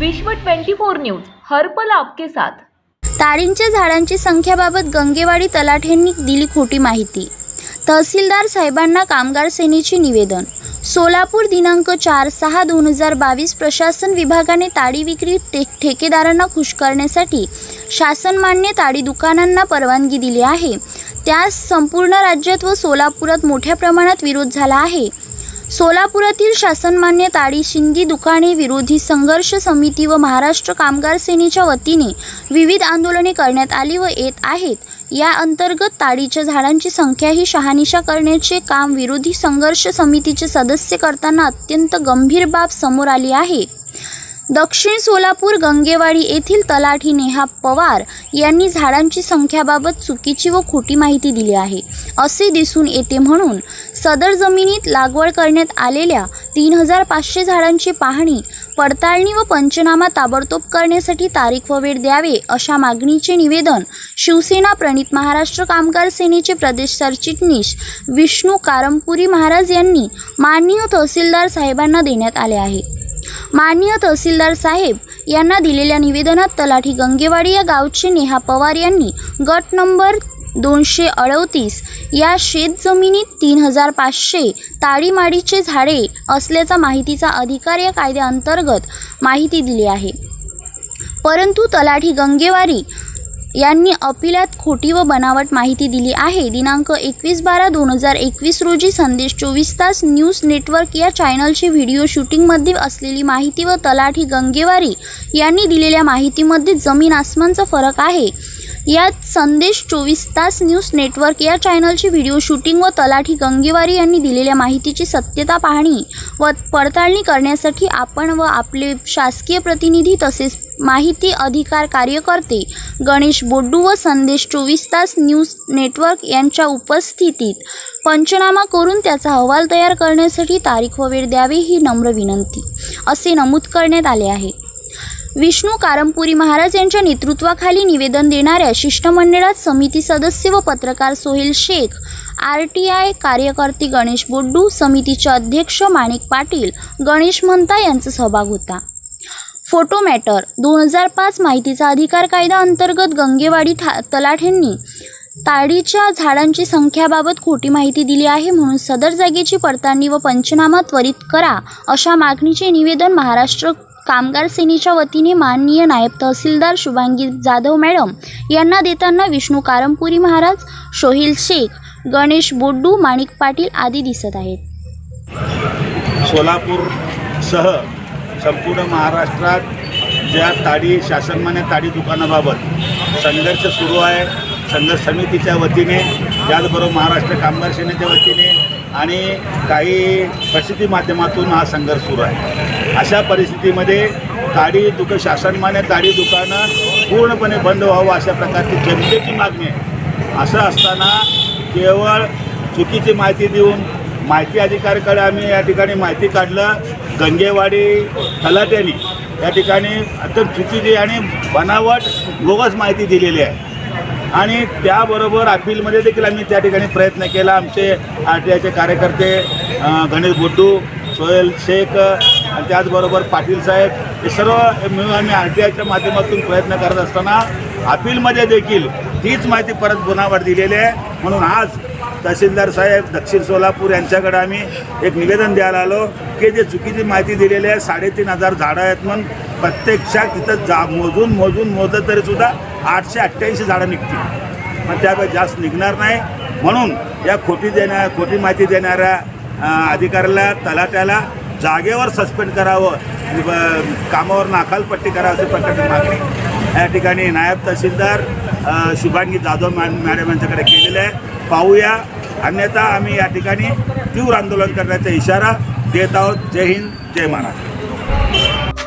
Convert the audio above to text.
विश्व 24 न्यूज हर्पल आपके साथ. ताडींच्या झाडांची संख्याबाबत गंगेवाडी तलाठ्यांनी दिली खोटी माहिती. तहसीलदार साहेबांना कामगार सेनेचे निवेदन. सोलापूर दिनांक चार सहा दोन हजार बावीस प्रशासन विभागाने ताडी विक्री ठे ठेकेदारांना खुश करण्यासाठी शासनमान्य ताडी दुकानांना परवानगी दिली आहे. त्यास संपूर्ण राज्यात व सोलापुरात मोठ्या प्रमाणात विरोध झाला आहे. सोलापुरातील शासनमान्य ताडी शिंदी दुकाने विरोधी संघर्ष समिती व महाराष्ट्र कामगार सेनेच्या वतीने विविध आंदोलने करण्यात आली व येत आहेत. या अंतर्गत ताडीच्या झाडांची संख्याही शहानिशा करण्याचे काम विरोधी संघर्ष समितीचे सदस्य करताना अत्यंत गंभीर बाब समोर आली आहे. दक्षिण सोलापूर गंगेवाडी येथील तलाठी नेहा पवार यांनी झाडांची संख्याबाबत चुकीची व खोटी माहिती दिली आहे. असे दिसून येते म्हणून सदर जमिनीत लागवड करण्यात आलेल्या तीन हजार पाचशे झाडांची पाहणी पडताळणी व पंचनामा ताबडतोब करण्यासाठी तारीख व वेळ द्यावे अशा मागणीचे निवेदन शिवसेना प्रणित महाराष्ट्र कामगार सेनेचे प्रदेश सरचिटणीस विष्णू कारमपुरी महाराज यांनी माननीय तहसीलदार साहेबांना देण्यात आले आहे. माननीय तहसीलदार साहेब यांना दिलेल्या निवेदनात तलाठी गंगेवाडी या गावचे नेहा पवार यांनी गट नंबर दोनशे अडतीस या शेतजमिनीत तीन हजार पाचशे ताडीमाडीचे झाडे असल्याचा माहितीचा अधिकार या कायद्याअंतर्गत माहिती दिली आहे. परंतु तलाठी गंगेवारी यांनी अपिलात खोटी व बनावट माहिती दिली आहे. दिनांक एकवीस बारा दोन हजार एकवीस रोजी संदेश चोवीस तास न्यूज नेटवर्क या चॅनलची व्हिडिओ शूटिंगमध्ये असलेली माहिती व तलाठी गंगेवारी यांनी दिलेल्या माहितीमध्ये जमीन आसमानचा फरक आहे. यात संदेश चोवीस तास न्यूज नेटवर्क या चॅनलची व्हिडिओ शूटिंग व तलाठी गंगेवारी यांनी दिलेल्या माहितीची सत्यता पाहणी व पडताळणी करण्यासाठी आपण व आपले शासकीय प्रतिनिधी तसेच माहिती अधिकार कार्यकर्ते गणेश बोड्डू व संदेश चोवीस तास न्यूज नेटवर्क यांच्या उपस्थितीत पंचनामा करून त्याचा अहवाल तयार करण्यासाठी तारीख व वेळ द्यावी ही नम्र विनंती. असे नमूद करण्यात आले आहे. विष्णू कारंपुरी महाराज यांच्या नेतृत्वाखाली निवेदन देणाऱ्या शिष्टमंडळात समिती सदस्य व पत्रकार Sohel Shaikh R T I कार्यकर्ते गणेश बोड्डू समितीचे अध्यक्ष माणिक पाटील गणेश मंता यांचा सहभाग होता. फोटो मॅटर दोन हजार पाच माहितीचा अधिकार कायदा अंतर्गत गंगेवाडी ठा तलाठ्यांनी ताडीच्या झाडांची संख्याबाबत खोटी माहिती दिली आहे म्हणून सदर जागेची पडताळणी व पंचनामा त्वरित करा अशा मागणीचे निवेदन महाराष्ट्र कामगार सेनेच्या वतीने माननीय नायब तहसीलदार शुभांगी जाधव मॅडम यांना देताना विष्णू कारमपुरी महाराज सोहिल शेख गणेश बोड्डू माणिक पाटील आदी दिसत आहेत. सोलापूरसह संपूर्ण महाराष्ट्रात ज्या ताडी शासनमान्य ताडी दुकानाबाबत संघर्ष सुरू आहे संघर्ष समितीच्या वतीने त्याचबरोबर महाराष्ट्र कामगार सेनेच्या वतीने आणि काही प्रसिद्धी माध्यमातून हा संघर्ष सुरू आहे. अशा परिस्थितीमध्ये ताडी दुक शासनमान्य ताडी दुकानं पूर्णपणे बंद व्हावं अशा प्रकारची जनतेची मागणी आहे. असं असताना केवळ चुकीची माहिती देऊन माहिती अधिकाऱ्याकडे आम्ही या ठिकाणी माहिती काढलं. गंगेवाडी तलाट्याने या ठिकाणी अत्यंत चुकीची आणि बनावट बोगस माहिती दिलेली आहे. आणि त्याबरोबर अपीलमध्ये देखील आम्ही त्या ठिकाणी प्रयत्न केला. आमचे आर टी आयचे कार्यकर्ते गणेश बोड्डू सोहेल शेख आणि त्याचबरोबर पाटील साहेब हे सर्व मिळून आम्ही आर टी आयच्या माध्यमातून प्रयत्न करत असताना अपीलमध्ये देखील तीच माहिती परत बनावट दिलेली आहे. म्हणून आज तहसीलदार साहेब दक्षिण सोलापूर यांच्याकडे आम्ही एक निवेदन द्यायला आलो की जे चुकीची माहिती दिलेली आहे साडेतीन हजार झाडं आहेत म्हणून प्रत्यक्षात तिथं जा मोजून मोजून मोजत तरीसुद्धा आठशे अठ्ठ्याऐंशी झाडं निघतील. पण त्यापेक्षा जास्त निघणार नाही. म्हणून या खोटी देण्या खोटी माहिती देणाऱ्या अधिकाऱ्याला तलाट्याला जागेवर सस्पेंड करावं. कामावर नाखालपट्टी करावं अशी प्रकारची मागणी या ठिकाणी नायब तहसीलदार शुभांगी जाधव मॅ मॅडम यांच्याकडे केलेलं आहे. पाहूया. अन्यथा आम्ही या ठिकाणी तीव्र आंदोलन करण्याचा इशारा देत आहोत. जय हिंद जय महाराष्ट्र.